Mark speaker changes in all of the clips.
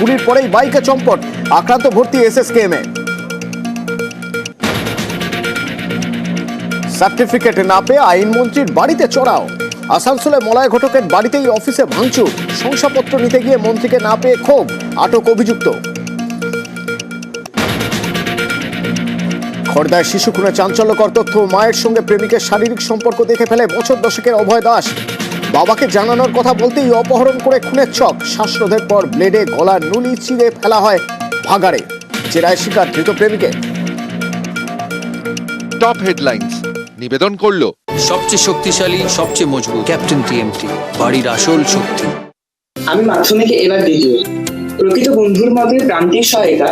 Speaker 1: গুলির পরেই বাইকে চম্পট, আক্রান্ত ভর্তি এসএসকেএম এ। সার্টিফিকেট না পেয়ে আইনমন্ত্রীর বাড়িতে চড়াও। আসানসোলে মলয় ঘটকের বাড়িতেই অফিসে ভাঙচুর, শংসাপত্র নিতে গিয়ে মন্ত্রীকে না পেয়ে ক্ষোভ, আটক অভিযুক্ত। খড়দায় শিশু খুনে চাঞ্চল্যকর তথ্য, মায়ের সঙ্গে প্রেমিকের শারীরিক সম্পর্ক দেখে ফেলে বছর দশকের অভয় দাস। বাবাকে জানানোর কথা বলতেই অপহরণ করে খুনের ছক। শ্বাসরোধের পর ব্লেডে গলার নুলি চিরে ফেলা হয় ভাগাড়ে। জেরায় শিকার ধৃত প্রেমিকের
Speaker 2: টপ হেডলাইন্স নিবেদন করল।
Speaker 3: সবচেয়ে শক্তিশালী সবচেয়ে মজবুত। ক্যাপ্টেন টিএমটি বাড়ির আসল শক্তি।
Speaker 4: আমি মাধ্যমিকে এবার দ্বিতীয়। প্রকৃত বন্ধুর মতে প্রান্তিক সহায়িকা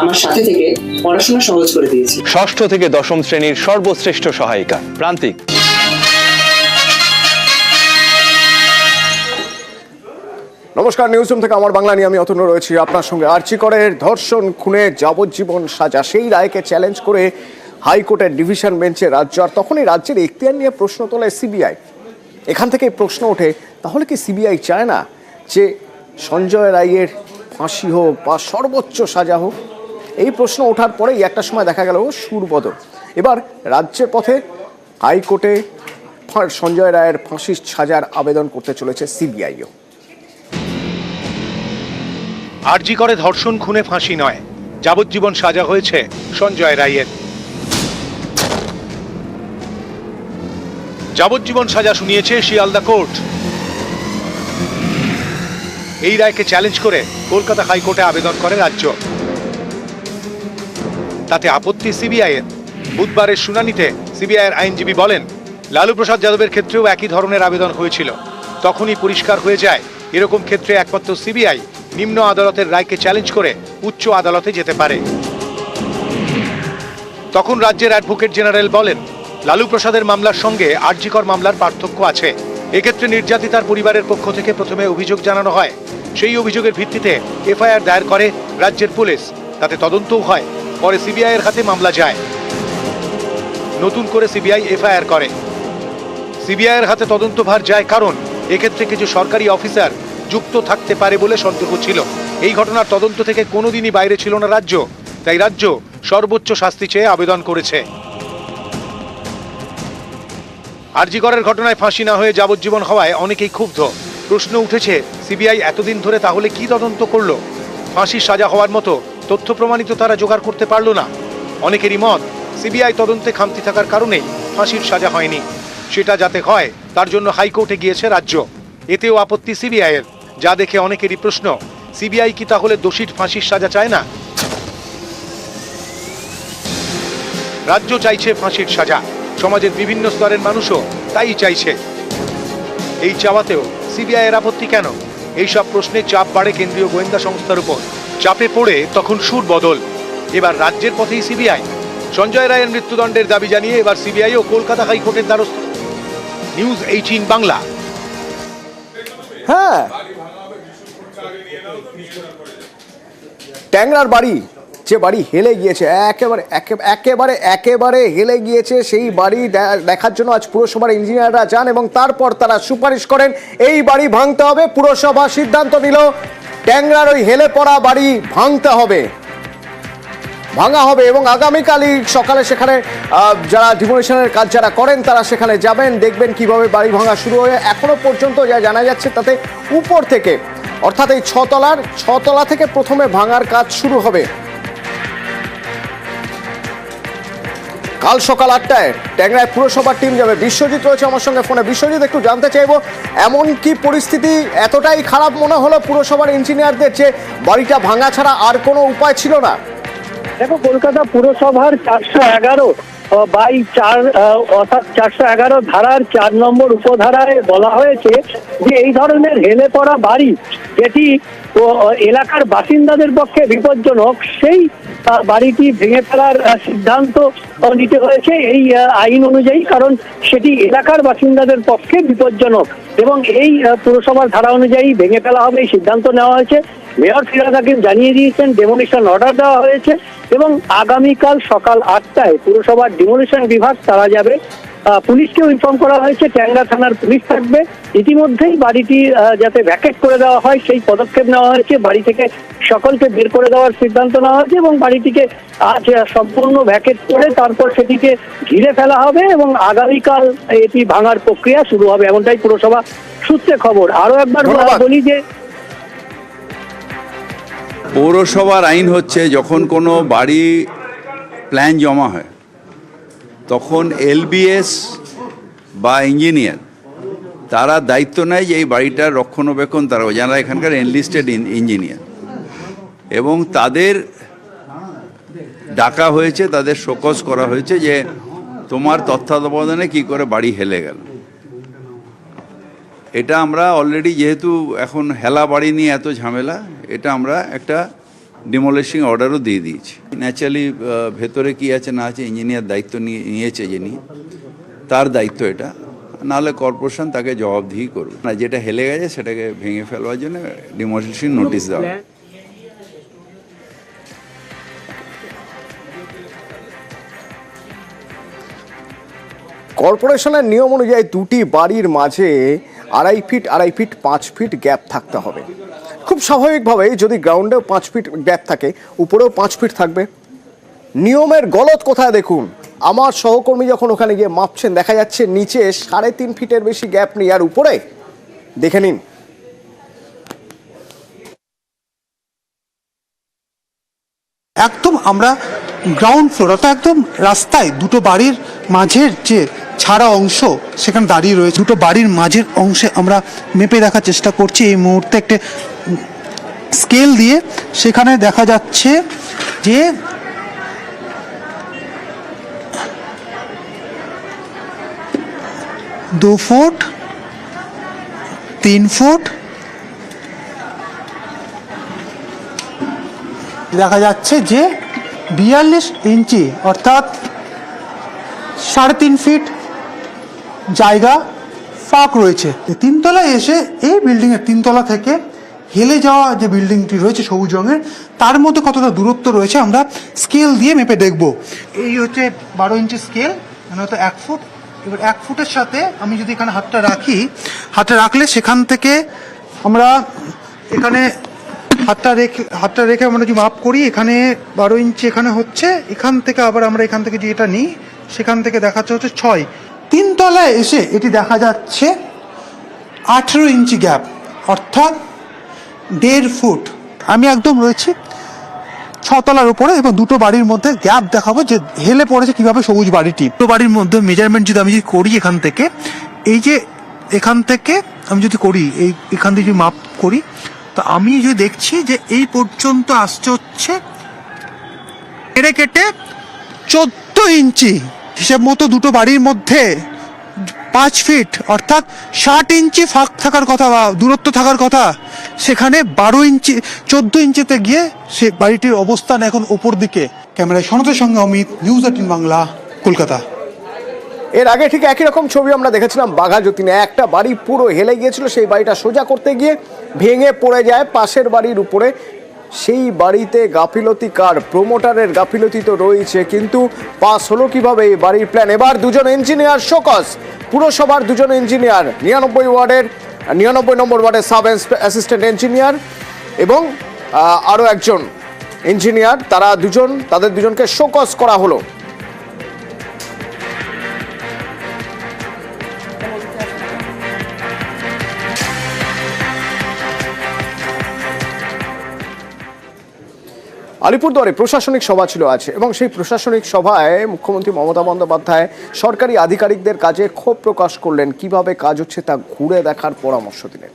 Speaker 4: আমার সাথে থেকে পড়াশোনা সহজ করে দিয়েছে।
Speaker 5: ষষ্ঠ থেকে দশম শ্রেণির সর্বশ্রেষ্ঠ সহায়িকা প্রান্তিক।
Speaker 1: নমস্কার নিউজ রুম থেকে আমার বাংলা নিয়ে আমি অতন্য রয়েছি আপনার সঙ্গে আর্চিকরের ধর্ষণ, খুনে, যাবজ্জীবন সাজা, সেই রায়কে চ্যালেঞ্জ করে হাইকোর্টের ডিভিশন বেঞ্চে রাজ্য। আর তখনই রাজ্যের এখতিয়ার নিয়ে প্রশ্ন তোলে সিবিআই এখান থেকে প্রশ্ন ওঠে, তাহলে কি সিবিআই চায় না যে সঞ্জয় রায়ের ফাঁসি হোক বা সর্বোচ্চ সাজা হোক? এই প্রশ্ন ওঠার পরেই একটা সময় দেখা গেল সুরবদল। এবার রাজ্যের পথে হাইকোর্টে সঞ্জয় রায়ের ফাঁসির সাজার আবেদন করতে চলেছে সিবিআইও
Speaker 6: আরজি করে ধর্ষণ, খুনে ফাঁসি নয়। যাবজ্জীবন সাজা হয়েছে সঞ্জয় রায়ের। যাবজ্জীবন সাজা শুনিয়েছে শিয়ালদা কোর্ট। এই রায়কে চ্যালেঞ্জ করে কলকাতা হাইকোর্টে আবেদন করে রাজ্য। তাতে আপত্তি সিবিআইয়ের। বুধবারের শুনানিতে সিবিআইয়ের আইনজীবী বলেন, লালু প্রসাদ যাদবের ক্ষেত্রেও একই ধরনের আবেদন হয়েছিল। তখনই পরিষ্কার হয়ে যায়, এরকম ক্ষেত্রে একমাত্র সিবিআই নিম্ন আদালতের রায়কে চ্যালেঞ্জ করে উচ্চ আদালতে যেতে পারে। তখন রাজ্যের অ্যাডভোকেট জেনারেল বলেন, লালু প্রসাদের মামলার সঙ্গে আরজিকর মামলার পার্থক্য আছে। এক্ষেত্রে নির্যাতিতার পরিবারের পক্ষ থেকে প্রথমে অভিযোগ জানানো হয়। সেই অভিযোগের ভিত্তিতে এফআইআর দায়ের করে রাজ্যের পুলিশ। তাতে তদন্তও হয়। পরে সিবিআইয়ের হাতে মামলা যায়। নতুন করে সিবিআই এফআইআর করে। সিবিআইয়ের হাতে তদন্তভার যায় কারণ, এক্ষেত্রে কিছু সরকারি অফিসার যুক্ত থাকতে পারে বলে সন্দেহ ছিল। এই ঘটনার তদন্ত থেকে কোনোদিনই বাইরে ছিল না রাজ্য। তাই রাজ্য সর্বোচ্চ শাস্তি চেয়ে আবেদন করেছে। আরজিকরের ঘটনায় ফাঁসি না হয়ে যাবজ্জীবন হওয়ায় অনেকেই ক্ষুব্ধ। প্রশ্ন উঠেছে, সিবিআই এতদিন ধরে তাহলে কি তদন্ত করল? ফাঁসির সাজা হওয়ার মতো তথ্য প্রমাণিত তারা জোগাড় করতে পারল না। অনেকেরই মত, সিবিআই তদন্তে খামতি থাকার কারণেই ফাঁসির সাজা হয়নি। সেটা যাতে হয়, তার জন্য হাইকোর্টে গিয়েছে রাজ্য। এতেও আপত্তি সিবিআইয়ের, যা দেখে অনেকেরই প্রশ্ন, সিবিআই কি তাহলে দোষীর ফাঁসির সাজা চায় না? রাজ্য চাইছে ফাঁসির সাজা, সমাজের বিভিন্ন স্তরের মানুষও তাই চাইছে। এই চাওয়াতেও সিবিআই এর আপত্তি কেন? এই সব প্রশ্নে চাপ বাড়ে কেন্দ্রীয় গোয়েন্দা সংস্থার উপর। চাপে পড়ে তখন সুর বদল। এবার রাজ্যের পথেই সিবিআই। সঞ্জয় রায়ের মৃত্যুদণ্ডের দাবি জানিয়ে এবার সিবিআই ও কলকাতা হাইকোর্টের দ্বারস্থ। News Eighteen Bangla.
Speaker 1: হ্যাঁ। ট্যাংরার বাড়ি, যে বাড়ি হেলে গিয়েছে, একেবারে, একে- একেবারে একেবারে হেলে গিয়েছে সেই বাড়ি দেখার জন্য আজ পুরসভার ইঞ্জিনিয়াররা যান এবং তারপর তারা সুপারিশ করেন, এই বাড়ি ভাঙতে হবে। পুরসভা সিদ্ধান্ত নিল, ট্যাংরার ওই হেলে পড়া বাড়ি ভাঙতে হবে। ভাঙা হবে এবং আগামীকালই সকালে সেখানে যারা ডিমোলিশনের কাজ যারা করেন তারা সেখানে যাবেন, দেখবেন কীভাবে বাড়ি ভাঙা শুরু হয়ে এখনও পর্যন্ত যা জানা যাচ্ছে তাতে উপর থেকে, অর্থাৎ এই ছতলার, ছতলা থেকে প্রথমে ভাঙার কাজ শুরু হবে। কাল সকাল আটটায় ট্যাংরায় পুরসভার টিম যাবে। বিশ্বজিৎ রয়েছে আমার সঙ্গে ফোনে। বিশ্বজিৎ, একটু জানতে চাইব, এমন কি পরিস্থিতি এতটাই খারাপ মনে হলো পুরসভার ইঞ্জিনিয়ারদের যে বাড়িটা ভাঙা ছাড়া আর কোনো উপায় ছিল না?
Speaker 7: দেখো কলকাতা পুরসভার চারশো এগারো। বাই চার অর্থাৎ চারশো এগারো ধারার চার নম্বর উপধারায় বলা হয়েছে যে এই ধরনের হেলে পড়া বাড়ি যেটি এলাকার বাসিন্দাদের পক্ষে বিপজ্জনক, সেই বাড়িটি ভেঙে ফেলার সিদ্ধান্ত নিতে হয়েছে এই আইন অনুযায়ী, কারণ সেটি এলাকার বাসিন্দাদের পক্ষে বিপজ্জনক এবং এই পুরসভার ধারা অনুযায়ী ভেঙে ফেলা হবে এই সিদ্ধান্ত নেওয়া হয়েছে। মেয়র হাকিম জানিয়ে দিয়েছেন ডেমোলিশন অর্ডার দেওয়া হয়েছে। এবং আগামীকাল সকাল আটটায় পুরসভার ডিমোলিশন বিভাগ তারা যাবে। পুলিশকেও ইনফর্ম করা হয়েছে ট্যাংরা থানার পুলিশ থাকবে। ইতিমধ্যেই বাড়িটি যাতে ভ্যাকেট করে দেওয়া হয় সেই পদক্ষেপ নেওয়া হয়েছে। বাড়ি থেকে সকলকে বের করে দেওয়ার সিদ্ধান্ত নেওয়া হয়েছে এবং বাড়িটিকে আজ সম্পূর্ণ ভ্যাকেট করে তারপর সেটিকে ঘিরে ফেলা হবে এবং আগামীকাল এটি ভাঙার প্রক্রিয়া শুরু হবে এমনটাই পুরসভা সূত্রে খবর। আরও একবার। বলি যে
Speaker 8: পৌরসভার আইন হচ্ছে যখন কোনো বাড়ি প্ল্যান জমা হয়, তখন এলবিএস বা ইঞ্জিনিয়ার তারা দায়িত্ব নেয় যে এই বাড়িটার রক্ষণাবেক্ষণ তারা যারা এখানকার এনলিস্টেড ইঞ্জিনিয়ার এবং তাদের ডাকা হয়েছে, তাদের শোকজ করা হয়েছে যে তোমার তত্ত্বাবধানে কি করে বাড়ি হেলে গেল। এটা আমরা অলরেডি যেহেতু এখন হেলা বাড়ি নিয়ে এত ঝামেলা, এটা আমরা একটা ডিমোলিশিং অর্ডারও দিয়ে দিয়েছি। ন্যাচারালি ভেতরে কি আছে না আছে ইঞ্জিনিয়ার দায়িত্ব নিয়ে, নিয়েছে যিনি, তার দায়িত্ব এটা। নাহলে কর্পোরেশন তাকে জবাবদিহি করবে। না, যেটা হেলে গেছে সেটাকে ভেঙে ফেলবার জন্য ডিমোলিশিং নোটিশ দেওয়া
Speaker 1: কর্পোরেশনের নিয়ম অনুযায়ী দুটি বাড়ির মাঝে আড়াই ফিট আড়াই ফিট, পাঁচ ফিট গ্যাপ থাকতে হবে। খুব স্বাভাবিকভাবেই যদি গ্রাউন্ডেও পাঁচ ফিট গ্যাপ থাকে, উপরেও পাঁচ ফিট থাকবে। নিয়মের গলত কোথায় দেখুন? আমার সহকর্মী যখন ওখানে গিয়ে মাপছেন, দেখা যাচ্ছে নিচে সাড়ে তিন ফিটের বেশি গ্যাপ নেই। আর উপরে, দেখে নিন।
Speaker 9: একদম আমরা গ্রাউন্ড ফ্লোর অর্থাৎ একদম রাস্তায় দুটো বাড়ির মাঝের যে ছাড়া অংশ সেখানে দাঁড়িয়ে রয়েছে। দুটো বাড়ির মাঝের অংশে আমরা মেপে দেখার চেষ্টা করছি। এই মুহূর্তে একটা স্কেল দিয়ে সেখানে দেখা যাচ্ছে যে দু ফুট, তিন ফুট দেখা যাচ্ছে যে বিয়াল্লিশ ইঞ্চি অর্থাৎ সাড়ে তিন ফিট জায়গা ফাঁক রয়েছে। তিনতলায় এসে এই বিল্ডিংয়ের তিনতলা থেকে হেলে যাওয়া যে বিল্ডিংটি রয়েছে সবুজ রঙের, তার মধ্যে কতটা দূরত্ব রয়েছে আমরা স্কেল দিয়ে মেপে দেখব। এই হচ্ছে বারো ইঞ্চি স্কেল মানে হয়তো এক ফুট। এবার এক ফুটের সাথে আমি যদি এখানে হাতটা রাখি, হাতটা রাখলে সেখান থেকে আমরা এখানে হাতটা রেখে হাতটা রেখে আমরা যদি মাপ করি, এখানে বারো ইঞ্চি এখানে হচ্ছে, এখান থেকে আবার আমরা এখান থেকে যে এটা নিই, সেখান থেকে দেখাচ্ছে হচ্ছে ছয়। তিন তলায় এসে এটি দেখা যাচ্ছে আঠেরো ইঞ্চি গ্যাপ, অর্থাৎ দেড় ফুট। আমি একদম রয়েছি ছতলার উপরে এবং দুটো বাড়ির মধ্যে গ্যাপ দেখাবো যে হেলে পড়েছে কীভাবে সবুজ বাড়িটি। দুটো বাড়ির মধ্যে মেজারমেন্ট যদি আমি যদি করি এখান থেকে, এই যে এখান থেকে আমি যদি করি, এই এখান থেকে যদি মাপ করি, তো আমি যদি দেখছি যে এই পর্যন্ত আসছে হচ্ছে কেটে কেটে চোদ্দ ইঞ্চি। হিসেব মতো দুটো বাড়ির মধ্যে পাঁচ ফিট অর্থাৎ ষাট ইঞ্চি ফাঁক থাকার কথা বা দূরত্ব থাকার কথা, সেখানে বারো ইঞ্চি, চোদ্দ ইঞ্চিতে গিয়ে সে বাড়িটির অবস্থান এখন ওপর দিকে। ক্যামেরায় সনতের সঙ্গে অমিত নিউজ এইটিন বাংলা কলকাতা।
Speaker 1: এর আগে ঠিক একই রকম ছবি আমরা দেখেছিলাম, বাঘা যতীনে। একটা বাড়ি পুরো হেলে গিয়েছিল, সেই বাড়িটা সোজা করতে গিয়ে ভেঙে পড়ে যায় পাশের বাড়ির উপরে। সেই বাড়িতে গাফিলতি কার প্রোমোটারের গাফিলতি তো রয়েছে, কিন্তু পাস হলো কীভাবে এই বাড়ির প্ল্যান এবার দুজন ইঞ্জিনিয়ার শোকস পুরসভার দুজন ইঞ্জিনিয়ার নিরানব্বই ওয়ার্ডের, নিরানব্বই নম্বর ওয়ার্ডের সাব অ্যাসিস্ট্যান্ট ইঞ্জিনিয়ার এবং আরও একজন ইঞ্জিনিয়ার তারা দুজন, তাদের দুজনকে শোকস করা হলো। আলিপুরদুয়ারে প্রশাসনিক সভা ছিল আজ, এবং সেই প্রশাসনিক সভায় মুখ্যমন্ত্রী মমতা বন্দ্যোপাধ্যায় সরকারি আধিকারিকদের কাজে ক্ষোভ প্রকাশ করলেন। কীভাবে কাজ হচ্ছে তা ঘুরে দেখার পরামর্শ দিলেন।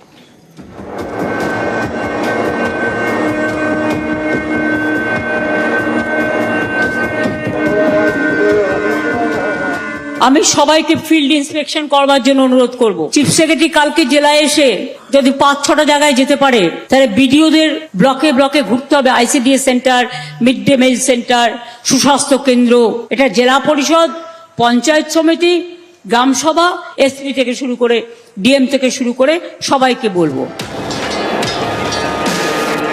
Speaker 10: আমি সবাইকে ফিল্ড ইন্সপেকশন করবার জন্য অনুরোধ করব। চিফ সেক্রেটারি কালকে জেলায় এসে যদি পাঁচ, ছটা জায়গায় যেতে পারে, তাহলে বিডিওদের ব্লকে ব্লকে ঘুরতে হবে। ICDS centre mid day meal centre সুস্বাস্থ্য কেন্দ্র, এটা জেলা পরিষদ, পঞ্চায়েত সমিতি, গ্রাম সভা এসপি থেকে শুরু করে ডিএম থেকে শুরু করে সবাইকে বলব।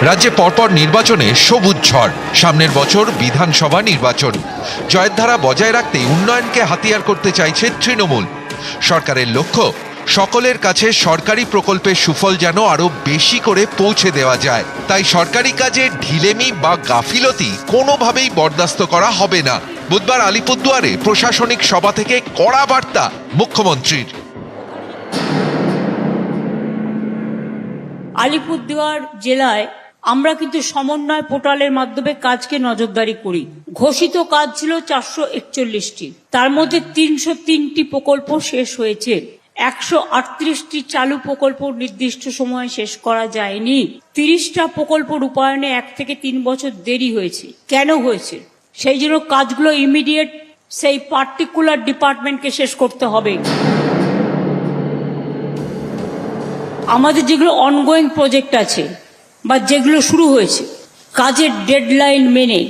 Speaker 2: রাজ্যে পরপর নির্বাচনে সবুজ ঝড়। সামনের বছর বিধানসভা নির্বাচন। জয়ের ধারা বজায় রাখতে উন্নয়নকে হাতিয়ার করতে চাইছে তৃণমূল। সরকারের লক্ষ্য, সকলের কাছে সরকারি প্রকল্পের সুফল যেন আরও বেশি করে পৌঁছে দেওয়া যায়। তাই সরকারি কাজে ঢিলেমি বা গাফিলতি কোনোভাবেই বরদাস্ত করা হবে না। বুধবার আলিপুরদুয়ারে প্রশাসনিক সভা থেকে কড়া বার্তা মুখ্যমন্ত্রীর।
Speaker 10: আলিপুরদুয়ার জেলায় আমরা কিন্তু সমন্বয় পোর্টালের মাধ্যমে কাজকে নজরদারি করি। ঘোষিত কাজ ছিল চারশো একচল্লিশটি। তার মধ্যে তিনশো তিনটি প্রকল্প শেষ হয়েছে। একশো আটত্রিশটি চালু প্রকল্প নির্দিষ্ট সময়ে শেষ করা যায়নি। তিরিশটা প্রকল্প রূপায়ণে এক থেকে তিন বছর দেরি হয়েছে। কেন হয়েছে? সেই জন্য কাজগুলো ইমিডিয়েট সেই পার্টিকুলার ডিপার্টমেন্টকে শেষ করতে হবে। আমাদের যেগুলো অনগোয়িং প্রজেক্ট আছে বা যেগুলো শুরু হয়েছে, কাজের ডেডলাইন মেনে,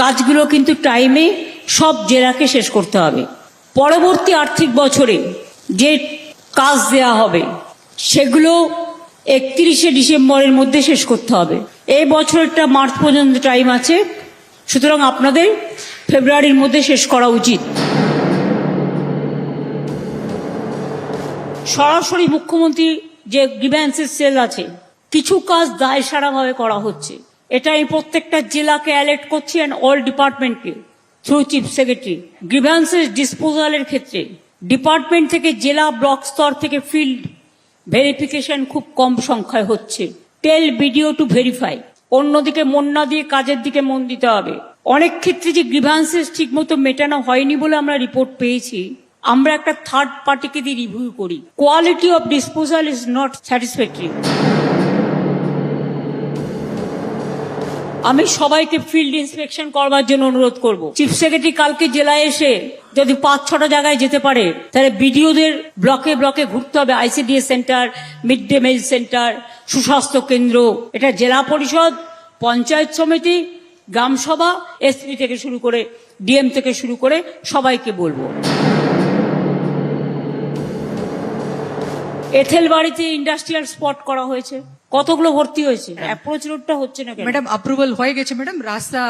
Speaker 10: কাজগুলো কিন্তু টাইমে সব জেলাকে শেষ করতে হবে। পরবর্তী আর্থিক বছরে যে কাজ দেয়া হবে, সেগুলো একত্রিশে ডিসেম্বরের মধ্যে শেষ করতে হবে। এই বছরটা মার্চ পর্যন্ত টাইম আছে, সুতরাং আপনাদের ফেব্রুয়ারির মধ্যে শেষ করা উচিত। সরাসরি মুখ্যমন্ত্রী যে গ্রিভ্যান্সের সেল আছে কিছু কাজ দায় সারাভাবে করা হচ্ছে। এটা আমি প্রত্যেকটা জেলাকে অ্যালার্ট করছি অ্যান্ড অল ডিপার্টমেন্টকে থ্রু চিফ সেক্রেটারি গ্রিভ্যান্সেস ডিসপোজালের ক্ষেত্রে। ডিপার্টমেন্ট থেকে জেলা ব্লক স্তর থেকে ফিল্ড ভেরিফিকেশন খুব কম সংখ্যায় হচ্ছে। টেল ভিডিও টু ভেরিফাই অন্যদিকে মন না দিয়ে কাজের দিকে মন দিতে হবে। অনেক ক্ষেত্রে যে গ্রিভান্সেস ঠিকমতো মেটানো হয়নি বলে আমরা রিপোর্ট পেয়েছি, আমরা একটা থার্ড পার্টিকে দিয়ে রিভিউ করি। Quality of disposal is not satisfactory আমি সবাইকে ফিল্ড ইন্সপেকশন করবার জন্য অনুরোধ করব। চিফ সেক্রেটারি কালকে জেলায় এসে যদি পাঁচ, ছটা জায়গায় যেতে পারে, তাহলে বিডিওদের ব্লকে ব্লকে ঘুরতে হবে। ICDS centre mid day meal centre সুস্বাস্থ্য কেন্দ্র। এটা জেলা পরিষদ, পঞ্চায়েত সমিতি গ্রামসভা এসপি থেকে শুরু করে ডিএম থেকে শুরু করে সবাইকে বলব। এথেল বাড়িতে ইন্ডাস্ট্রিয়াল স্পট করা হয়েছে। কতগুলো ভর্তি হয়েছে? অ্যাপ্রোচ রোডটা হচ্ছে না কেন?
Speaker 11: ম্যাডাম অ্যাপ্রুভাল হয়ে গেছে ম্যাডাম রাস্তা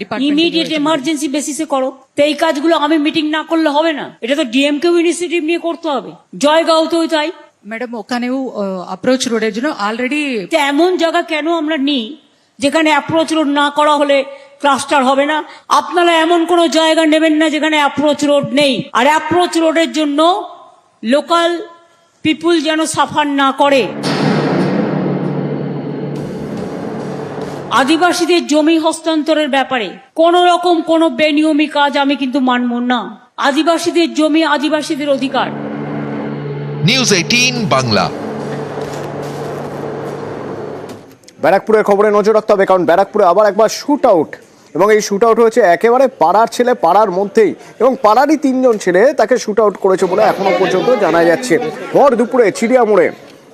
Speaker 11: ডিপার্টমেন্ট
Speaker 10: ইমিডিয়েট এমার্জেন্সি বেসিসে করো। তো এই কাজগুলো আমি মিটিং না করলে হবে না। এটা তো ডিএম কেও ইনিশিয়েটিভ নিয়ে করতে হবে। জয়গাঁওতেও তাই।
Speaker 11: ম্যাডাম ওখানেও অ্যাপ্রোচ রোডের জন্য অলরেডি
Speaker 10: এমন জায়গা কেন আমরা নিই যেখানে অ্যাপ্রোচ রোড না করা হলে ক্লাস্টার হবে না? আপনারা এমন কোনো জায়গা নেবেন না যেখানে অ্যাপ্রোচ রোড নেই। আর অ্যাপ্রোচ রোডের জন্য লোকাল পিপুল যেন সাফার না করে। আদিবাসীদের জমি হস্তান্তরের ব্যাপারে কোন রকম কোন বেনিয়মী কাজ আমি কিন্তু মানব না। আদিবাসীদের জমি আদিবাসীদের অধিকার।
Speaker 2: News Eighteen Bangla.
Speaker 1: ব্যারাকপুরের খবরে নজর রাখতে হবে কারণ ব্যারাকপুরে আবার একবার শুট আউট এবং এই শুট আউট হয়েছে একেবারে পাড়ার ছেলে পাড়ার মধ্যেই। এবং পাড়ারই তিনজন ছেলে তাকে শুট আউট করেছে বলে এখনও পর্যন্ত জানা যাচ্ছে। ভর দুপুরে চিড়িয়া মোড়ে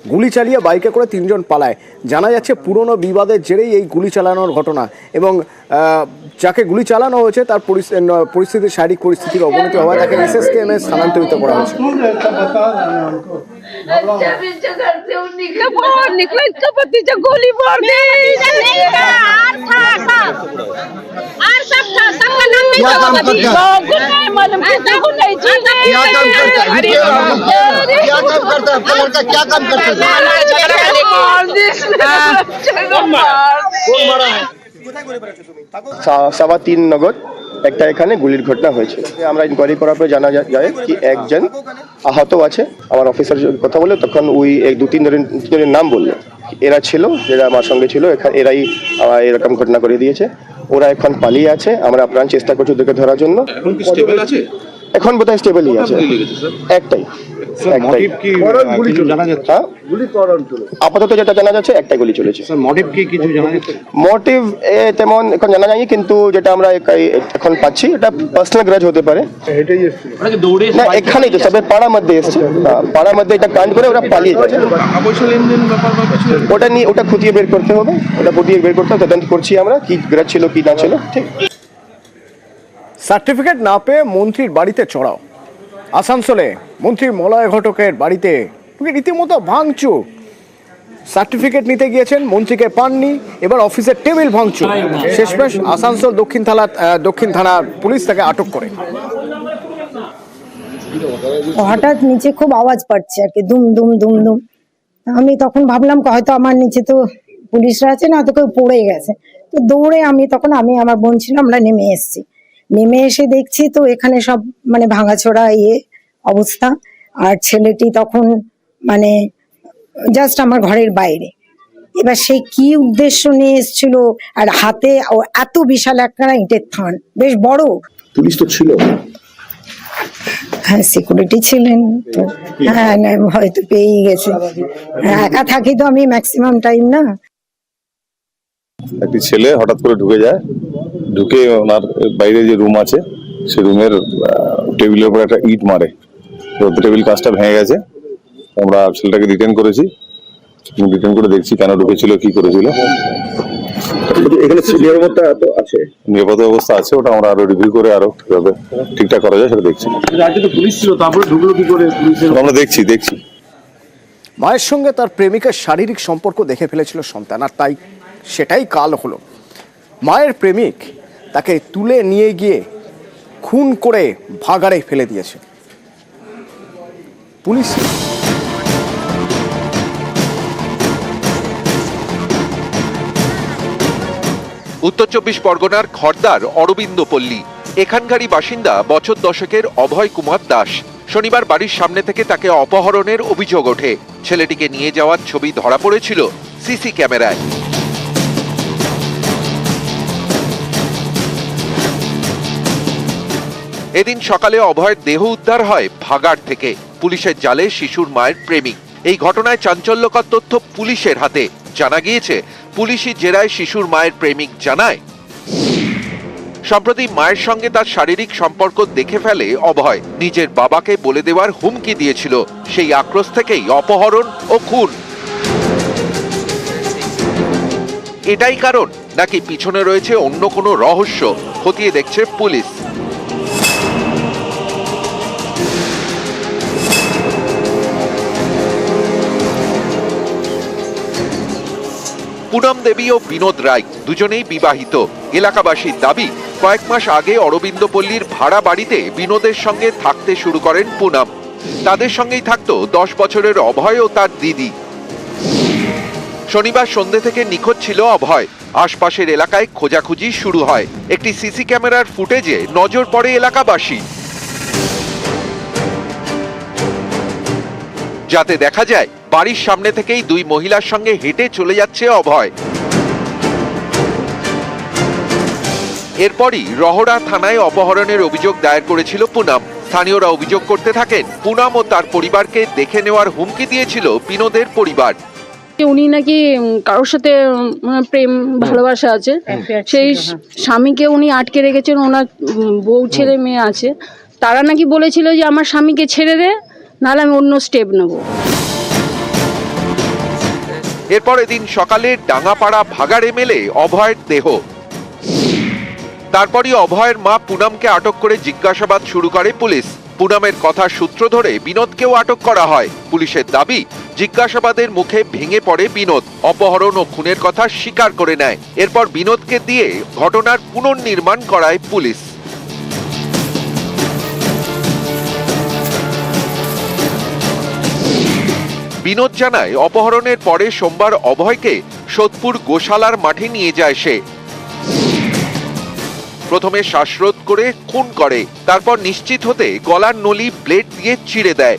Speaker 1: গুলি চালিয়ে বাইকে করে তিনজন পালায়। জানা যাচ্ছে, পুরনো বিবাদের জেরেই এই গুলি চালানোর ঘটনা এবং যাকে গুলি চালানো হয়েছে তার পরিস- ন- পরিস্থিতির শারীরিক পরিস্থিতির অবনতি হওয়ায় তাকে এসএসকেএমে স্থানান্তরিত করা হয়েছে
Speaker 12: निकला इसका भतीजा गोली मार दी और सब था सबका नाम नहीं था भतीजा कुछ नहीं मालूम किसी को नहीं जीते क्या काम करता है
Speaker 13: সাবা তিন নগর। একটা এখানে গুলির ঘটনা হয়েছে। আমরা ইনকোয়ারি করার পরে জানা যায় কি একজন আহত আছে। আমার অফিসার কথা বলে তখন ওই এক দু তিন জনের তিনজনের নাম বলল। এরা ছিল যারা আমার সঙ্গে ছিল। এখানে এরাই এরকম ঘটনা করে দিয়েছে। ওরা এখন পালিয়ে আছে। আমরা প্রাণ চেষ্টা করছি ওদেরকে ধরার জন্য। এখন বোধহয় স্টেবেলই আছে। একটাই। হ্যাঁ? আপাতত যেটা জানা যাচ্ছে একটাই গুলি চলেছে। মোটিভ তেমন এখন জানা যায়নি কিন্তু যেটা আমরা এখন পাচ্ছি এটা পার্সোনাল গ্রাজ হতে পারে। না এখানেই তো সবে পাড়ার মধ্যে এসছে। হ্যাঁ, পাড়ার মধ্যে এটা কাণ্ড করে ওরা পালিয়ে যাচ্ছে। ওটা নিয়ে ওটা খুঁটিয়ে বের করতে হবে। ওটা খুঁটিয়ে বের করতে হবে তদন্ত করছি আমরা কি গ্রাজ ছিল কি না ছিল ঠিক।
Speaker 1: সার্টিফিকেট না পেয়ে মন্ত্রীর বাড়িতে চড়াও। আসানসোলে মন্ত্রী মলয় ঘটকের বাড়িতে রীতিমতো ভাঙচুর। সার্টিফিকেট নিতে গিয়েছেন, মন্ত্রীকে পাননি, এবার অফিসের টেবিল ভাঙচুর। শেষমেশ আসানসোল দক্ষিণ থানা দক্ষিণ থানা পুলিশ তাকে আটক করে।
Speaker 12: হঠাৎ নিচে খুব আওয়াজ পাচ্ছে আর কি, দুম দুম দুম দুম। আমি তখন ভাবলাম হয়তো আমার নিচে তো পুলিশরা আছে না, তো কেউ পড়ে গেছে। তো দৌড়ে আমি, তখন আমি, আমার বোন ছিল, আমরা নেমে এসেছি। নেমে এসে দেখছি তো এখানে সব মানে ভাঙাচোরা ইয়ে অবস্থা। আর ছেলেটি তখন মানে জাস্ট আমার ঘরের বাইরে। এবার সে কি উদ্দেশ্য নিয়ে এসেছিল? আর হাতে এত বিশাল একটা ইটের থান বেশ বড়।
Speaker 13: পুলিশ তো ছিল।
Speaker 12: হ্যাঁ সিকিউরিটি ছিলেন তো। হ্যাঁ না, হয়তো পেয়েই গেছে। হ্যাঁ, একা থাকি তো আমি ম্যাক্সিমাম টাইম না।
Speaker 13: একটি ছেলে হঠাৎ করে ঢুকে যায়। ঢুকে ওনার বাইরে যে রুম আছে সে রুমের টেবিলের উপর একটা ইট মারে। তো টেবিল কাজটা ভেঙে গেছে। আমরা ছেলেটাকে রিটার্ন করেছি। রিটার্ন করে দেখছি কেন ঢুকেছিল কি করেছিল। এখানে নিরাপত্তা তো আছে। নিরাপত্তা ব্যবস্থা আছে ওটা আমরা আরও রিভিউ করে আরও কীভাবে ঠিকঠাক করা যায় সেটা দেখছি।
Speaker 14: রাজ্যে তো পুলিশ ছিল তারপরে ঢুকলো কি করে পুলিশের?
Speaker 13: আমরা দেখছি দেখছি।
Speaker 1: মায়ের সঙ্গে তার প্রেমিকার শারীরিক সম্পর্ক দেখে ফেলেছিল সন্তান আর তাই সেটাই কাল হলো। মায়ের প্রেমিক তাকে তুলে নিয়ে গিয়ে খুন করে ভাগাড়ে ফেলে দিয়েছে। পুলিশ
Speaker 2: উত্তর চব্বিশ পরগনার খড়দার অরবিন্দ পল্লী এখানকারই বাসিন্দা বছর দশকের অভয় কুমার দাস। শনিবার বাড়ির সামনে থেকে তাকে অপহরণের অভিযোগ ওঠে। ছেলেটিকে নিয়ে যাওয়ার ছবি ধরা পড়েছিল সিসি ক্যামেরায়। এদিন সকালে অভয়ের দেহ উদ্ধার হয় ভাগাড় থেকে। পুলিশের জালে শিশুর মায়ের প্রেমিক। এই ঘটনায় চাঞ্চল্যকর তথ্য পুলিশের হাতে। জানা গিয়েছে, পুলিশি জেরায় শিশুর মায়ের প্রেমিক জানায়। সম্প্রতি মায়ের সঙ্গে তার শারীরিক সম্পর্ক দেখে ফেলে অভয়। নিজের বাবাকে বলে দেওয়ার হুমকি দিয়েছিল। সেই আক্রোশ থেকেই অপহরণ ও খুন। এটাই কারণ, নাকি পিছনে রয়েছে অন্য কোনো রহস্য? খতিয়ে দেখছে পুলিশ। পুনম দেবী ও বিনোদ রায় দুজনেই বিবাহিত। এলাকাবাসীর দাবি, কয়েক মাস আগে অরবিন্দ পল্লীর ভাড়া বাড়িতে বিনোদের সঙ্গে থাকতে শুরু করেন পুনম। তাদের সঙ্গেই থাকতো দশ বছরের অভয় ও তার দিদি। শনিবার সন্ধে থেকে নিখোঁজ ছিল অভয়। আশপাশের এলাকায় খোঁজাখুঁজি শুরু হয়। একটি সিসি ক্যামেরার ফুটেজে নজর পড়ে এলাকাবাসী। যাতে দেখা যায় বাড়ির সামনে থেকেই দুই মহিলার সঙ্গে হেঁটে চলে যাচ্ছে অভয়। এরপরই রহড়া থানায় অপহরণের অভিযোগ দায়ের করেছিল পুনাম। স্থানীয়রা অভিযোগ করতে থাকেন পুনাম ও তার পরিবারকে দেখে নেওয়ার হুমকি দিয়েছিল বিনোদের পরিবার।
Speaker 12: উনি নাকি কারোর সাথে প্রেম ভালোবাসা আছে সেই স্বামীকে উনি আটকে রেখেছেন ওনার বউ ছেলে মেয়ে আছে। তারা নাকি বলেছিল যে আমার স্বামীকে ছেড়ে দে নাহলে আমি অন্য স্টেপ নেব।
Speaker 2: এরপর এদিন সকালে ডাঙাপাড়া ভাগাড়ে মেলে অভয়ের দেহ। তারপরই অভয়ের মা পুনামকে আটক করে জিজ্ঞাসাবাদ শুরু করে পুলিশ। পুনামের কথা সূত্র ধরে বিনোদকেও আটক করা হয়। পুলিশের দাবি, জিজ্ঞাসাবাদের মুখে ভেঙে পড়ে বিনোদ। অপহরণ ও খুনের কথা স্বীকার করে নেয়। এরপর বিনোদকে দিয়ে ঘটনার পুনর্নির্মাণ করায় পুলিশ। বিনোদ জানায়, অপহরণের পরে সোমবার অভয়কে সোদপুর গোশালার মাঠে নিয়ে যায় সে। প্রথমে শ্বাসরোধ করে খুন করে, তারপর নিশ্চিত হতে গলার নলি ব্লেড দিয়ে চিড়ে দেয়।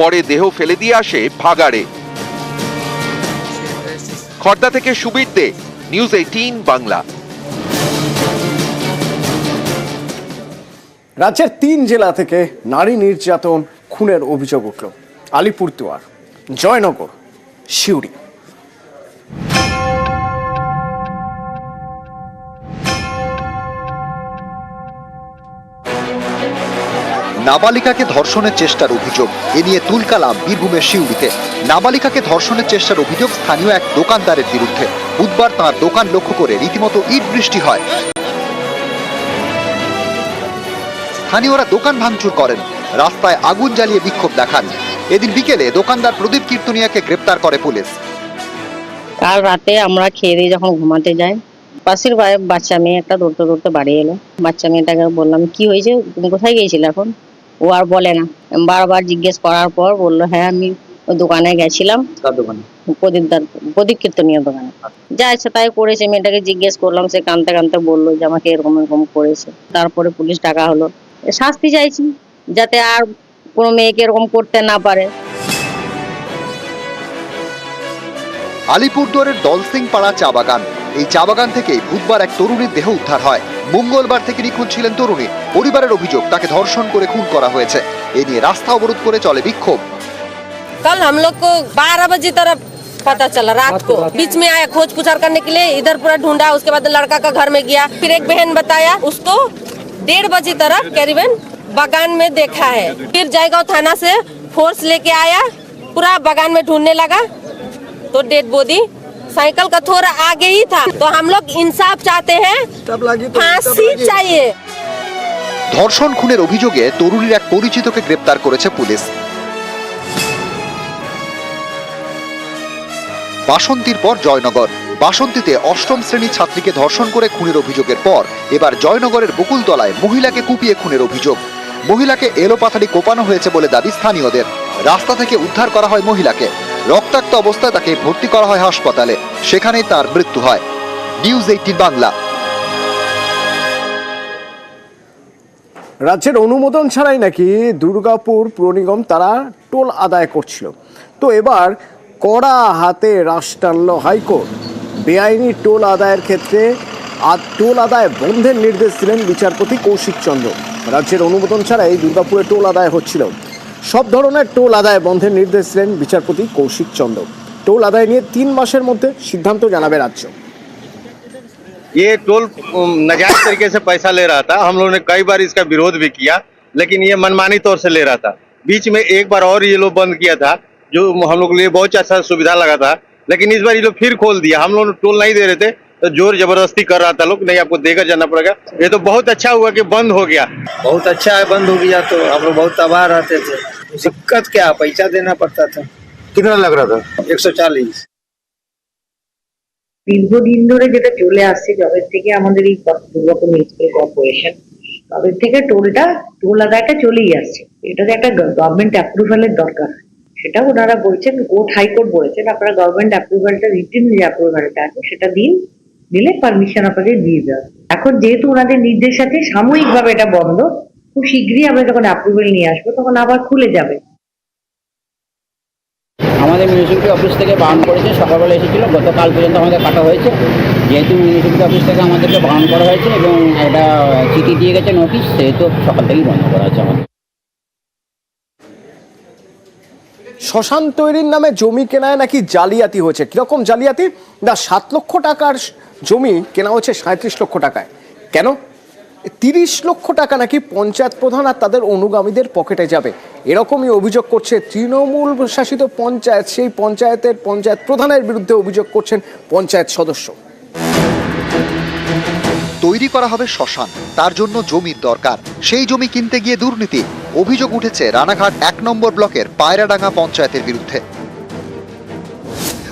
Speaker 2: পরে দেহ ফেলে দিয়ে আসে ভাগাড়ে। খর্দা থেকে সুবীর দে, নিউজ এইটিন বাংলা।
Speaker 1: রাজ্যের তিন জেলা থেকে নারী নির্যাতন, খুনের অভিযোগ উঠল। আলিপুরদুয়ার জয়নগর, সিউড়ি।
Speaker 15: নাবালিকাকে ধর্ষণের চেষ্টার অভিযোগ, এ নিয়ে তুলকালাম বীরভূমের শিউড়িতে নাবালিকাকে ধর্ষণের চেষ্টার অভিযোগ স্থানীয় এক দোকানদারের বিরুদ্ধে। বুধবার তাঁর দোকান লক্ষ্য করে রীতিমতো ইট বৃষ্টি হয়। স্থানীয়রা দোকান ভাঙচুর করেন। রাস্তায় আগুন জ্বালিয়ে বিক্ষোভ দেখান। এদিন বিকেলে দোকানদার প্রদীপ কীর্তনিয়াকে গ্রেপ্তার করে পুলিশ।
Speaker 16: কাল রাতে আমরা খেয়ে দিয়ে যখন ঘুমাতে যাই পাশের বাড়ির বাচ্চা মেয়ে একটা দৌড়তে দৌড়তে বাড়ি এলো। বাচ্চা মেয়েটাকে বললাম কি হয়েছে? তুমি কোথায় গিয়েছিলে এখন? ও আর বলে না। বারবার জিজ্ঞেস করার পর বলল হ্যাঁ আমি ওই দোকানে গেছিলাম।
Speaker 3: দোকানে?
Speaker 16: প্রদীপ প্রদীপ কীর্তনীয় দোকানে। যা ইচ্ছা তাই করেছে। মেয়েটাকে জিজ্ঞেস করলাম সে কানতে কানতে বলল যে আমাকে এরকম এরকম করেছে। তারপরে পুলিশ ডাকা হলো। শাস্তি চাইছি যাতে আর কোনো মেয়েকে এরকম করতে না পারে
Speaker 15: আলিপুরদুয়ারের দলসিং পাড়া চা বাগান এই চা বাগান থেকেই বুধবার এক তরুণীর দেহ উদ্ধার হয় মঙ্গলবার থেকে নিখোঁজ ছিলেন তরুণী পরিবারের অভিযোগ তাকে ধর্ষণ করে খুন করা হয়েছে এ নিয়ে রাস্তা অবরোধ করে চলে বিক্ষোভ
Speaker 16: कल हम लोग को बारह बजे तरफ पता चला रात को बीच में आया खोज पुछार करने के लिए इधर पूरा ढूंढा उसके बाद लड़का का घर में गया फिर एक बहन बताया उसको डेढ़ बजे तरफ करीबन बगान में देखा है फिर जाएगा थाना से फोर्स लेके आया पूरा बगान में ढूंढने लगा तो डेड बॉडी साइकिल का थोड़ा आगे ही था तो हम लोग इंसाफ चाहते हैं फांसी चाहिए
Speaker 15: ধর্ষণ খুনের অভিযোগে তরুণীর এক পরিচিতকে গ্রেপ্তার করেছে পুলিশ বাসন্তীর পর জয়নগর। বাসন্তীতে অষ্টম শ্রেণি ছাত্রীকে ধর্ষণ করে খুনের অভিযোগের পর এবার জয়নগরের বকুলতলায় মহিলাকে কুপিয়ে খুনের অভিযোগ। মহিলাকে এলোপাথারি কোপানো হয়েছে বলে দাবি স্থানীয়দের। রাস্তা থেকে উদ্ধার করা হয় মহিলাকে। রক্তাক্ত অবস্থায় তাকে ভর্তি করা হয় হাসপাতালে। সেখানেই তার মৃত্যু হয়। News Eighteen Bangla.
Speaker 1: রাজ্যের অনুমোদন ছাড়াই নাকি দুর্গাপুর পুর নিগম তারা টোল আদায় করছিল। তো এবার কড়া হাতে রাশ টানল হাইকোর্ট বেআইনি টোল আদায়ের ক্ষেত্রে আদ টোল আদায় বন্ধের নির্দেশ দিলেন বিচারপতি কৌশিক চন্দ্র রাজ্যের অনুমোদন ছাড়াই দুর্গাপুরে টোল আদায় হচ্ছিল সব ধরনের টোল আদায় বন্ধের নির্দেশ দিলেন বিচারপতি কৌশিক চন্দ্র টোল আদায় নিয়ে তিন মাসের মধ্যে সিদ্ধান্ত জানাবে রাজ্য
Speaker 14: ये टोल अम, नाजायज तरीके से पैसा ले रहा था हम लोगों ने कई बार इसका विरोध भी किया लेकिन ये मनमानी तौर से ले रहा था बीच में एक बार और ये लोग बंद किया था जो हम लोग के लिए बहुत अच्छा सुविधा लगा था लेकिन इस बार ये लोग फिर खोल दिया हम लोग टोल नहीं दे रहे थे तो जोर जबरदस्ती कर रहा था लोग नहीं आपको देकर जाना पड़ेगा ये तो बहुत अच्छा हुआ कि बंद हो गया
Speaker 3: बहुत अच्छा है बंद हो गया तो हम लोग बहुत तबाह रहते थे दिक्कत क्या पैसा देना पड़ता था
Speaker 14: कितना लग रहा था
Speaker 3: एक सौ चालीस
Speaker 16: দীর্ঘদিন ধরে যেটা চলে আসছে যবে থেকে আমাদের এই দুর্গাপুর মিউনিসিপাল কর্পোরেশন তবে থেকে টোলটা টোল আদায়টা চলেই আসছে এটাতে একটা গভর্নমেন্ট অ্যাপ্রুভালের দরকার সেটা ওনারা বলছেন, কোর্ট হাইকোর্ট বলেছেন, আপনারা গভর্নমেন্ট অ্যাপ্রুভালটা রিটিন যে অ্যাপ্রুভালটা আছে, সেটা দিন, দিলে পারমিশন আপনাকে দিয়ে দেওয়া এখন যেহেতু ওনাদের নির্দেশ আছে, সাময়িকভাবে এটা বন্ধ, খুব শীঘ্রই আমরা যখন অ্যাপ্রুভাল নিয়ে আসব, তখন আবার খুলে যাবে।
Speaker 3: আমাদের মিউনিসিপ্যালিটি অফিস থেকে বারণ করেছে, সকালবেলা এসেছিল, গতকাল পর্যন্ত আমাদের কাটা হয়েছে। যেহেতু মিউনিসিপ্যালিটি অফিস থেকে আমাদেরকে বারণ করা হয়েছে এবং একটা চিঠি দিয়ে গেছে নোটিশ সেহেতু সকাল থেকেই বন্ধ করা হয়েছে আমাদের।
Speaker 1: শ্মশান তৈরির নামে জমি কেনায় নাকি জালিয়াতি হয়েছে? কীরকম জালিয়াতি? না, সাত লক্ষ টাকার জমি কেনা হচ্ছে সাঁত্রিশ লক্ষ টাকায়। কেন? তিরিশ লক্ষ টাকা নাকি পঞ্চায়েত প্রধান আর তাদের অনুগামীদের পকেটে যাবে। এরকমই অভিযোগ করছে তৃণমূল শাসিত পঞ্চায়েত। সেই পঞ্চায়েতের পঞ্চায়েত প্রধানের বিরুদ্ধে অভিযোগ করছেন পঞ্চায়েত সদস্য।
Speaker 15: তৈরি করা হবে শ্মশান। তার জন্য জমির দরকার। সেই জমি কিনতে গিয়ে দুর্নীতি। অভিযোগ উঠেছে রানাঘাট এক নম্বর ব্লকের পায়রাডাঙ্গা পঞ্চায়েতের বিরুদ্ধে।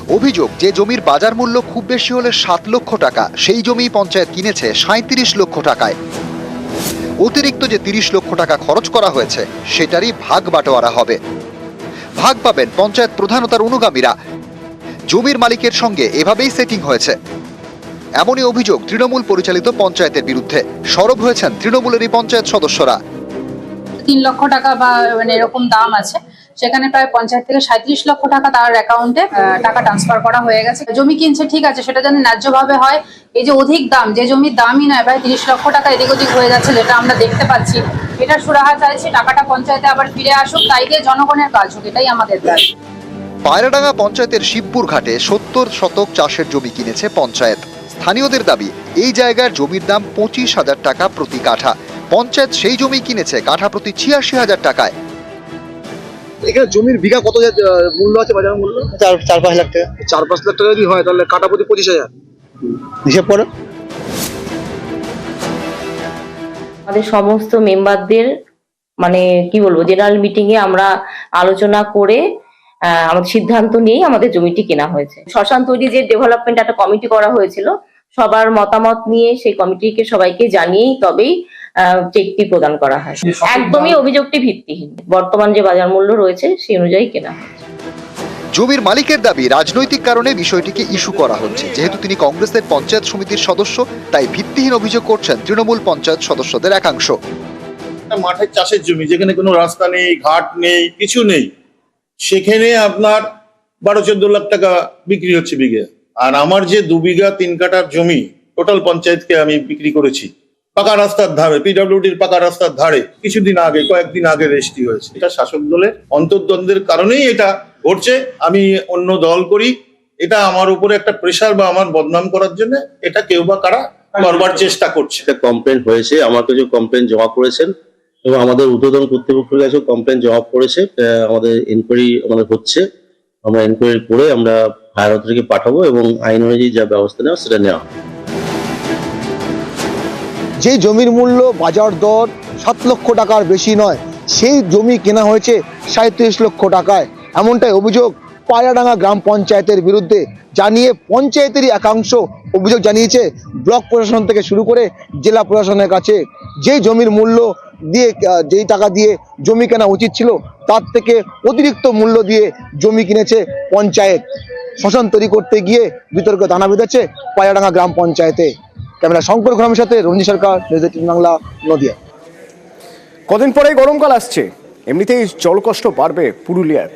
Speaker 15: অভিযোগ যে জমির বাজার মূল্য খুব বেশি হলে সাত লক্ষ টাকা, সেই জমি পঞ্চায়েত কিনেছে সাঁত্রিশ লক্ষ টাকায়। অতিরিক্ত যে তিরিশ লক্ষ টাকা খরচ করা হয়েছে, সেটারই ভাগ বাটোয়ারা হবে। ভাগ পাবেন পঞ্চায়েত প্রধানতার অনুগামীরা। জমির মালিকের সঙ্গে এভাবেই সেটিং হয়েছে। এমনই অভিযোগ তৃণমূল পরিচালিত পঞ্চায়েতের বিরুদ্ধে। সরব হয়েছেন তৃণমূলেরই পঞ্চায়েত সদস্যরা।
Speaker 11: তিন লক্ষ টাকা বা মানে এরকম দাম আছে। সেখানে প্রায় পঞ্চায়েত থেকে সাঁত্রিশ লক্ষ টাকা তার অ্যাকাউন্টে টাকা ট্রান্সফার করা হয়ে গেছে। জমি কিনছে ঠিক আছে সেটা যেন ন্যায্যভাবে হয়। এই যে অধিক দাম যে জমির দামই নয় প্রায় তিরিশ লক্ষ টাকা এদিক ওদিক হয়ে যাচ্ছে যেটা আমরা দেখতে পাচ্ছি। এটা সুরাহা চাইছি টাকাটা পঞ্চায়েতে আবার ফিরে আসুক তাই দিয়ে জনগণের কাজ হোক এটাই আমাদের দাবি।
Speaker 15: পায়রাডাঙ্গা পঞ্চায়েতের শিবপুর ঘাটে সত্তর শতক চাষের জমি কিনেছে পঞ্চায়েত। স্থানীয়দের দাবি এই জায়গার জমির দাম পঁচিশ হাজার টাকা প্রতি কাঠা। পঞ্চায়েত সেই জমি কিনেছে কাঠা প্রতি ছিয়াশি হাজার টাকায়।
Speaker 14: এখানে জমির বিঘা কত মূল্য আছে বাজার মূল্য?
Speaker 3: চার চার পাঁচ লাখ টাকা।
Speaker 14: চার পাঁচ লাখ টাকা যদি হয় তাহলে কাটা প্রতি পঁচিশ হাজার।
Speaker 3: হিসেব করো।
Speaker 16: আমাদের সমস্ত মেম্বারদের
Speaker 17: মানে কি বলব জেনারেল মিটিং এ আমরা আলোচনা করে আমাদের সিদ্ধান্ত নিয়েই আমাদের জমিটি কেনা হয়েছে। শ্মশান তৈরি যে ডেভেলপমেন্ট একটা কমিটি করা হয়েছিল সবার মতামত নিয়ে সেই কমিটিকে সবাইকে জানিয়েই তবেই আহ, চেকটি প্রদান করা হয়। একদমই অভিযোগটি ভিত্তিহীন। বর্তমান যে বাজার মূল্য রয়েছে সেই অনুযায়ী কেনা হয়।
Speaker 15: জমির মালিকের দাবি রাজনৈতিক কারণে বিষয়টিকে ইস্যু করা হচ্ছে। যেহেতু তিনি কংগ্রেসের পঞ্চায়েত সমিতির সদস্য তাই ভিত্তিহীন অভিযোগ করছেন তৃণমূল পঞ্চায়েত সদস্যদের একাংশ।
Speaker 18: মাঠের চাষের জমি যেখানে কোনো রাস্তা নেই ঘাট নেই কিছু নেই সেখানে আপনার বারো চোদ্দ লাখ টাকা বিক্রি হচ্ছে বিঘে। আর আমার যে দু বিঘা তিন কাটার জমি টোটাল পঞ্চায়েতকে আমি বিক্রি করেছি। পাকা রাস্তার ধারে পিডব্লিউডির পাকা রাস্তার ধারে কিছুদিন আগে কয়েকদিন আগে রেজিস্ট্রি হয়েছে। এটা শাসক দলের অন্তর্দ্বন্দ্বের কারণেই এটা ঘটছে। আমি অন্য দল করি এটা আমার উপরে একটা প্রেশার বা আমার বদনাম করার জন্য এটা কেউ বা কারা করবার চেষ্টা করছে।
Speaker 14: কমপ্লেন হয়েছে আমার কাছে কমপ্লেন জমা করেছেন এবং আমাদের ঊর্ধ্বতন কর্তৃপক্ষের কাছেও কমপ্লেন জবাব করেছে। আমাদের এনকোয়ারি আমাদের হচ্ছে। আমরা এনকোয়ারি করে আমরা হায়ার অথরিটিকে পাঠাবো এবং আইন অনুযায়ী যা ব্যবস্থা নেওয়া সেটা নেওয়া।
Speaker 19: যে জমির মূল্য বাজার দর সাত লক্ষ টাকার বেশি নয়, সেই জমি কেনা হয়েছে সাঁত্রিশ লক্ষ টাকায়। এমনটাই অভিযোগ পায়রাডাঙ্গা গ্রাম পঞ্চায়েতের বিরুদ্ধে জানিয়ে পঞ্চায়েতেরই একাংশ অভিযোগ জানিয়েছে ব্লক প্রশাসন থেকে শুরু করে জেলা প্রশাসনের কাছে। যে জমির মূল্য দিয়ে যেই টাকা দিয়ে জমি কেনা উচিত ছিল, তার থেকে অতিরিক্ত মূল্য দিয়ে জমি কিনেছে পঞ্চায়েত। শ্মশান তৈরি করতে গিয়ে বিতর্ক দানা বেঁধেছে পায়রাডাঙ্গা গ্রাম পঞ্চায়েতে। ক্যামেরা শঙ্কর ঘরামের সাথে রঞ্জি সরকার নিউজ বাংলা, নদিয়া। কদিন পরেই গরমকাল আসছে। এমনিতেই জলকষ্ট বাড়বে পুরুলিয়ার।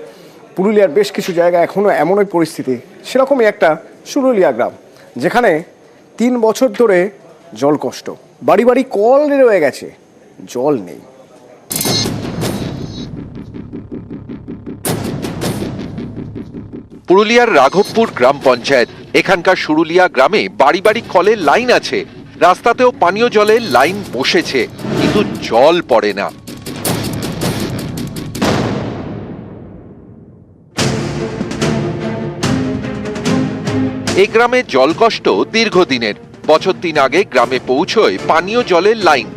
Speaker 19: পুরুলিয়ার বেশ কিছু জায়গা এখনও এমনই পরিস্থিতি। সেরকমই একটা সুরুলিয়া গ্রাম, যেখানে তিন বছর ধরে জল কষ্ট বাড়ি বাড়ি কল রয়ে গেছে। জল নেই।
Speaker 2: পুরুলিয়ার রাঘবপুর গ্রাম পঞ্চায়েত। এখানকার সুরুলিয়া গ্রামে বাড়ি বাড়ি কলের লাইন আছে। রাস্তাতেও পানীয় জলের লাইন বসেছে, কিন্তু জল পড়ে না। এই গ্রামে জলকষ্ট দীর্ঘদিনের। বছর তিন আগে গ্রামে পৌঁছয় পানীয় জলের লাইন।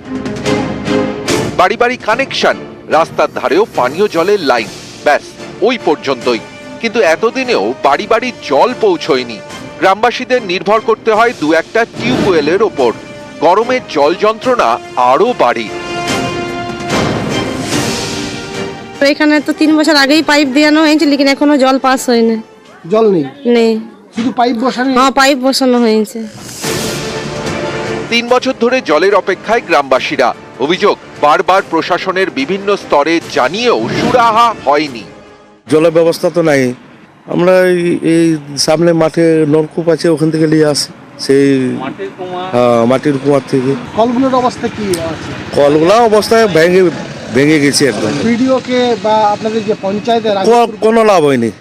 Speaker 2: বাড়ি বাড়ি কানেকশন রাস্তার ধারেও পানীয় জলের লাইন ব্যাস ওই পর্যন্তই। কিন্তু এতদিনেও বাড়ি বাড়ি জল পৌঁছয়নি। গ্রামবাসীদের নির্ভর করতে হয় দু একটা টিউবওয়েলের ওপর। গরমের জল যন্ত্রণা আরও বাড়ি।
Speaker 17: এখানে তো তিন বছর আগেই পাইপ দেওয়ানো হয়েছে লেকিন এখনও জল পাস হয়নি।
Speaker 20: জল নেই?
Speaker 17: নেই।
Speaker 20: শুধু পাইপ বসানো?
Speaker 17: হ্যাঁ পাইপ বসানো হয়েছে।
Speaker 2: তিন বছর ধরে জলের অপেক্ষায় গ্রামবাসীরা। অভিযোগ বারবার প্রশাসনের বিভিন্ন স্তরে জানিয়েও সুরাহা হয়নি।
Speaker 21: জল ব্যবস্থা তো নাই। আমরা এই- এই সামনে মাঠে নলকূপ আছে ওখান থেকে নিয়ে আসি। সেই হ্যাঁ, মাটির কুয়ার থেকে।
Speaker 20: কলগুলোর অবস্থা কি আছে?
Speaker 21: কলগুলা অবস্থায় ভেঙে ভেঙে গেছে একদম।
Speaker 20: ভিডিও কে বা আপনাদের যে পঞ্চায়েতের
Speaker 21: কোনো লাভ হয়নি।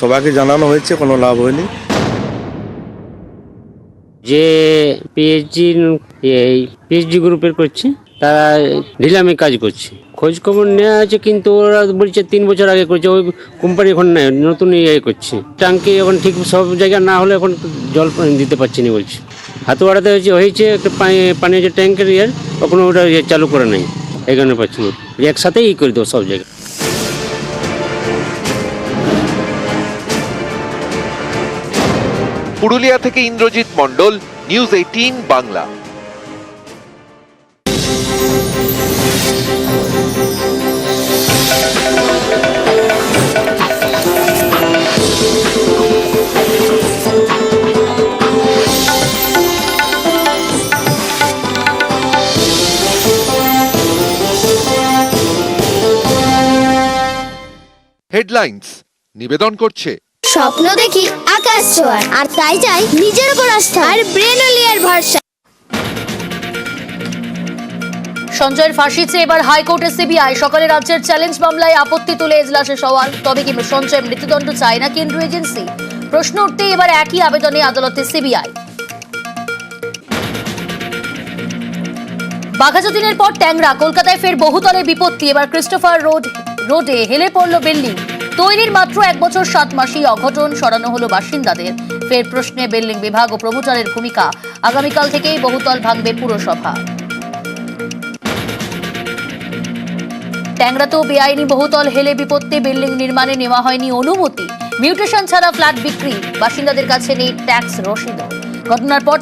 Speaker 21: সবাইকে জানানো হয়েছে কোনো লাভ হয়নি।
Speaker 22: যে পিএইচডি এই পিএইচডি গ্রুপের করছে। তারা ঢিলামে কাজ করছে। খোঁজ খবর নেওয়া আছে কিন্তু ওরা বলছে তিন বছর আগে করছে, ওই কোম্পানি এখন নাই, নতুন ইয়ে করছে। ট্যাঙ্কি এখন ঠিক সব জায়গায় না হলে এখন জল দিতে পারছি না বলছে। হাতুয়াড়াতে হয়েছে হয়েছে একটা পানি পানি যে ট্যাঙ্কের ইয়ে ওখানে ওটা ইয়ে চালু করে নেই, এই কারণে পাচ্ছি না। একসাথেই ই করে দেবো সব জায়গায়
Speaker 2: পুরুলিয়া থেকে Indrajit Mondal, News Eighteen Bangla. Headlines নিবেদন করছে।
Speaker 23: স্বপ্ন দেখি আকাশ ছোঁয়ার আর তাই চাই নিজের উপর আস্থা আর ব্রেনলিয়ার ভরসা
Speaker 24: সঞ্জয়ের ফাঁসি চেয়ে এবার হাইকোর্টে সিবিআই সকালে রাজ্যের চ্যালেঞ্জ মামলায় আপত্তি তুলে এজলাসে সওয়াল। তবে কি সঞ্জয় মৃত্যুদণ্ড চায় না কেন্দ্রীয় এজেন্সি? প্রশ্ন উঠতেই এবার একই আবেদনে আদালতে সিবিআই। বাঘাযতীনের পর ট্যাংরা কলকাতায় ফের বহুতলের বিপত্তি। এবার ক্রিস্টোফার রোড রোডে হেলে পড়ল বিল্ডিং। তৈরির মাত্র এক বছর সাত মাসেই অঘটন সরানো হলো বাসিন্দাদের। ফের প্রশ্নে বিল্ডিং বিভাগ ও প্রমোটারের ভূমিকা। আগামীকাল থেকেই বহুতল ভাঙবে পুরসভা। ট্যাংরাতেও বেআইনি বহুতল হেলে বিপত্তি বিল্ডিং নির্মাণে নেওয়া হয়নি অনুমতি। মিউটেশন ছাড়া ফ্ল্যাট বিক্রি। বাসিন্দাদের কাছে নেই ট্যাক্স রসিদ ঘটনার পর